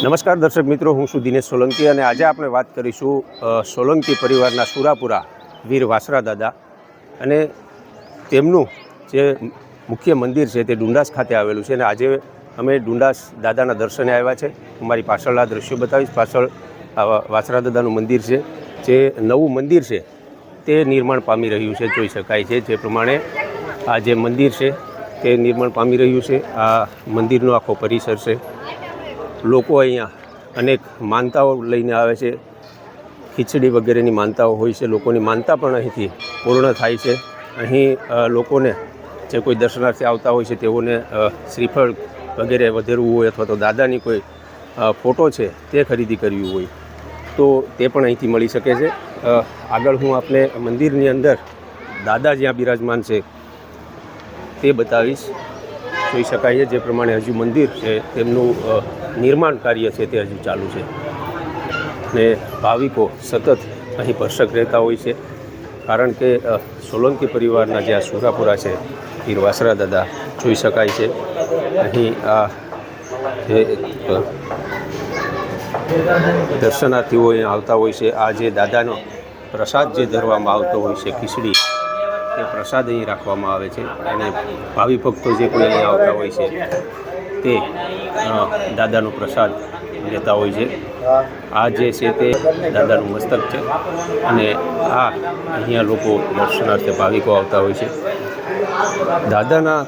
નમસ્કાર દર્શક મિત્રો, હું છું દિનેશ સોલંકી અને આજે આપણે વાત કરીશું સોલંકી પરિવારના સુરાપુરા વીર વાસરા દાદા અને તેમનું જે મુખ્ય મંદિર છે તે ડુંડાસ ખાતે આવેલું છે અને આજે અમે ડુંડાસ દાદાના દર્શને આવ્યા છે. મારી પાછળના દ્રશ્યો બતાવીશ. પાછળ વાસરા દાદાનું મંદિર છે. જે નવું મંદિર છે તે નિર્માણ પામી રહ્યું છે, જોઈ શકાય છે. જે પ્રમાણે આ જે મંદિર છે તે નિર્માણ પામી રહ્યું છે. આ મંદિરનો આખો પરિસર છે. લોકો અહીંયા અનેક માનતાઓ લઈને આવે છે. ખીચડી વગેરેની માનતાઓ હોય છે. લોકોની માનતા પણ અહીંથી પૂર્ણ થાય છે. અહીં લોકોને જે કોઈ દર્શનાર્થી આવતા હોય છે, તેઓને શ્રીફળ વગેરે વધેરવું હોય અથવા તો દાદાની કોઈ ફોટો છે, તે ખરીદી કરવી હોય, તો તે પણ અહીંથી મળી શકે છે. આગળ હું આપને મંદિરની અંદર દાદા જ્યાં બિરાજમાન છે, તે બતાવીશ. જોઈ શકાય છે. જે પ્રમાણે હજુ મંદિર છે, તેમનું નિર્માણ કાર્ય છે તે હજુ ચાલુ છે. ને ભાવિકો સતત અહીં ભરસક રહેતા હોય છે. કારણ કે સોલંકી પરિવારના જે આ સુરાપુરા છે વીર વાસરા દાદા, જોઈ શકાય છે. અહીં આ જે દર્શનાર્થીઓ અહીંયા આવતા હોય છે. આ જે દાદાનો પ્રસાદ જે ધરવામાં આવતો હોય છે, ખીચડી તે પ્રસાદ અહીં રાખવામાં આવે છે. અને ભાવિ ભક્તો જે કોઈ અહીંયા આવતા હોય છે તે દાદાનો પ્રસાદ લેતા હોય છે. આ જે છે તે દાદાનું મસ્તક છે. અને આ અહીંયા લોકો દર્શનાર્થે ભાવિકો આવતા હોય છે. દાદાના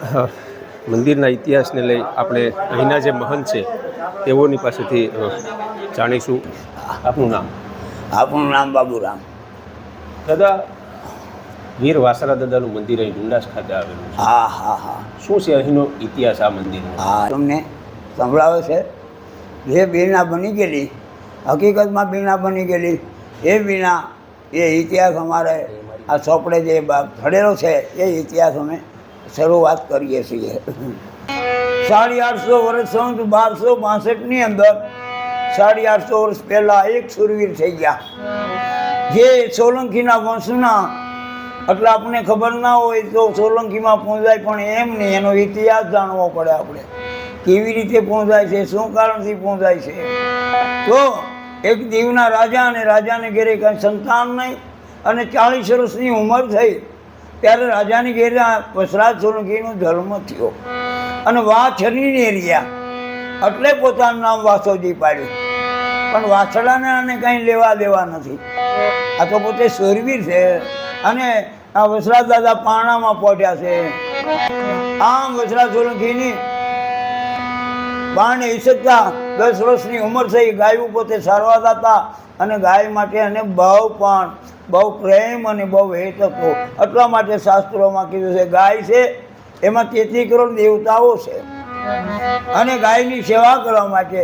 મંદિરના ઇતિહાસને લઈ આપણે અહીંના જે મહંત છે તેઓની પાસેથી જાણીશું. આપનું નામ? આપનું નામ બાબુરામ. દાદા વીર વાસરા દાદાનું મંદિર અહીં ડુંડાસ ખાતે આવેલું છે. હા હા હા. શું છે અહીંનો ઇતિહાસ આ મંદિરનો? હા તમને સંભળાવે છે? જે બીના બની ગયેલી હકીકતમાં બીના બની ગયેલી એ બીના એ ઇતિહાસ અમારે આ ચોપડે જે બા- છે એ ઇતિહાસ અમે શરૂઆત કરીએ છીએ. સાડી આઠસો વર્ષ સંત બારસો બાસઠની અંદર સાડી આઠસો વર્ષ પહેલાં એક સુરવીર થઈ ગયા. જે સોલંકીના વંશના એટલે આપણને ખબર ના હોય તો સોલંકીમાં પહોંચાય, પણ એમ નહીં એનો ઇતિહાસ જાણવો પડે આપણે. કેવી રીતે પહોંચાય છે, શું કારણથી પહોંચાય છે? તો એક દીવના રાજા અને રાજાને ઘેરે કંઈ સંતાન નહીં અને ચાલીસ વર્ષની ઉંમર થઈ ત્યારે રાજાની ઘેરે વસરાજ સોલંકીનો જન્મ થયો. અને વા છરીને રહ્યા. એટલે પોતાનું નામ વાસોજી પાડ્યું. પણ વાછડાને આને કંઈ લેવા દેવા નથી. આ તો પોતે સોરવીર છે. અને આ વસરાજ દાદા પાણામાં પહોંચ્યા છે. આમ વસરાજ સોલંકીની પાણી ઈસકતા દસ વર્ષની ઉંમર થઈ, ગાયું પોતે સારવાર હતા અને ગાય માટે અને બહુ પણ, બહુ પ્રેમ અને બહુ હેત હતો. એટલા માટે શાસ્ત્રોમાં કીધું છે, ગાય છે, એમાં તેત્રી કરોડ દેવતાઓ છે. અને ગાયની સેવા કરવા માટે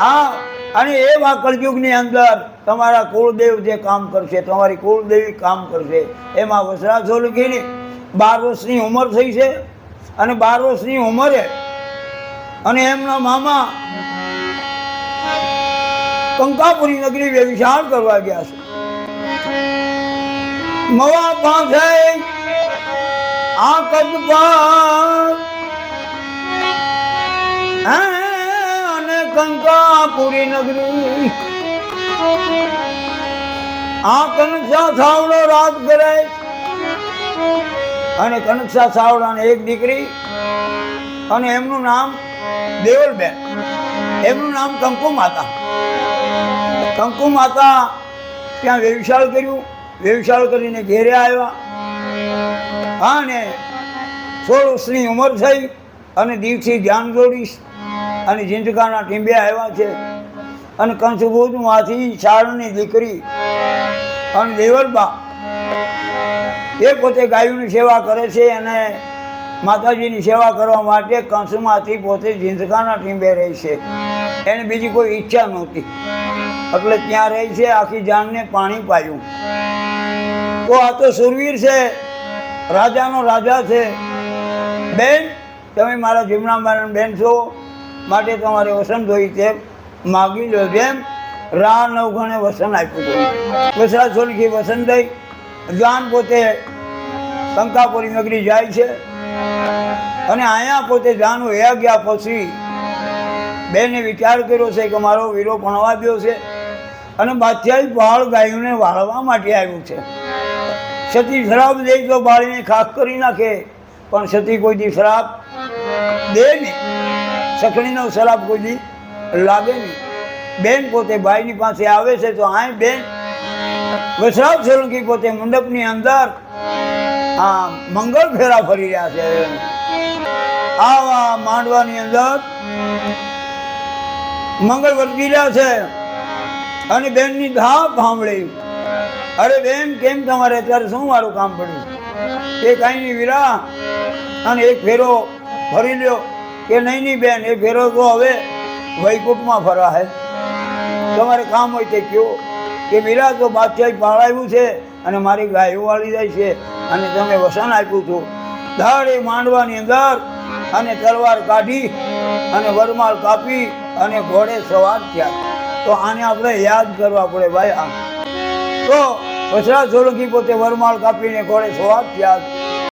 આ અને એવા કળયુગની અંદર તમારા કુળદેવ જે કામ કરશે તમારી કુળદેવી કામ કરશે એમાં વસરા લખીને બાર વર્ષની ઉંમર થઈ છે. અને બાર વર્ષની ઉંમરે અને એમના મામા કંકાપુરી નગરી વ્યવિશાળ કરવા ગયા છે. મવા પાસે આ કદ પર હે, કંકાપુરી નગરી. આ કનકસા સાવડો રાત કરે અને કનકસા સાવડાને એક દીકરી અને એમનું નામ દેવલબેન. એમનું નામ કંકુ માતા. કંકુ માતા ત્યાં વ્યવસાય કર્યું. વ્યવસાય કરીને ઘેરે આવ્યા. અને સોળ વર્ષની ઉંમર થઈ અને દિવસે ધ્યાન જોડીશ અને જીંજકાના ટીંબે આવ્યા છે. અને કંસભૂતમાંથી શાળની દીકરી અને દેવલબા એ પોતે ગાયોની સેવા કરે છે અને માતાજીની સેવા કરવા માટે કંસમાંથી પોતે જિંદગાના ટીંબે રહે છે. એને બીજી કોઈ ઈચ્છા નહોતી. એટલે ત્યાં રહી છે, આખી જાનને પાણી પાયું. તો આ તો સુરવીર છે, રાજાનો રાજા છે. બેન, તમે મારા જીમનામાં બેન છો? માટે તમારે વસન જોઈ છે. માગી લો જેમ. રા નવ ગણે વસન આપ્યું હતું. વસરા સોલખી વસન દઈ. જાન પોતે કંકાપુરી નગરી જાય છે. અને અહીંયા પોતે જાનું એ ગયા પછી બેને વિચાર કર્યો છે કે મારો વીરો ભણવા ગયો છે. અને બાદશાહી વાળ ગાયોને વાળવા માટે આવ્યું છે. સતી શરાબ દે તો બાળીને ખાસ કરી નાખે. પણ સતી કોઈ દી શરાબ દે નહીં સખણીનો શરાબ કોઈ લાગે નહીં. બેન પોતે ભાઈની પાસે આવે છે તો આ બેન. વસરાવ સોલંકી પોતે મંડપની અંદર આ મંગળ ફેરા ફરી રહ્યા છે. આવા માંડવાની અંદર મંગળ વર્ગી રહ્યા છે અને બેનની ધા સાંભળી અરે બેન, કેમ તમારે અત્યારે શું મારું કામ પડ્યું? એ કાંઈ નહીં, વીરા. અને એક ફેરો ફરી લ્યો. કે નહીં નહીં બેન, એ ફેરો તો હવે વૈકુંઠમાં ફરવા હે તમારે કામ હોય તે કયો. કે મીરા તો બાદશાહી પાળાવ્યું છે અને મારી ગાયો વાળી જાય છે અને તમે વસન આપ્યું છું દાડે માંડવાની અંદર અને તલવાર કાઢી અને વરમાળ કાપી અને ઘોડે સવાર થયા. તો આને આપણે યાદ કરવા પડે ભાઈ આ. તો વસરા સોલંકી પોતે વરમાળ કાપીને ઘોડે સવાર થયા.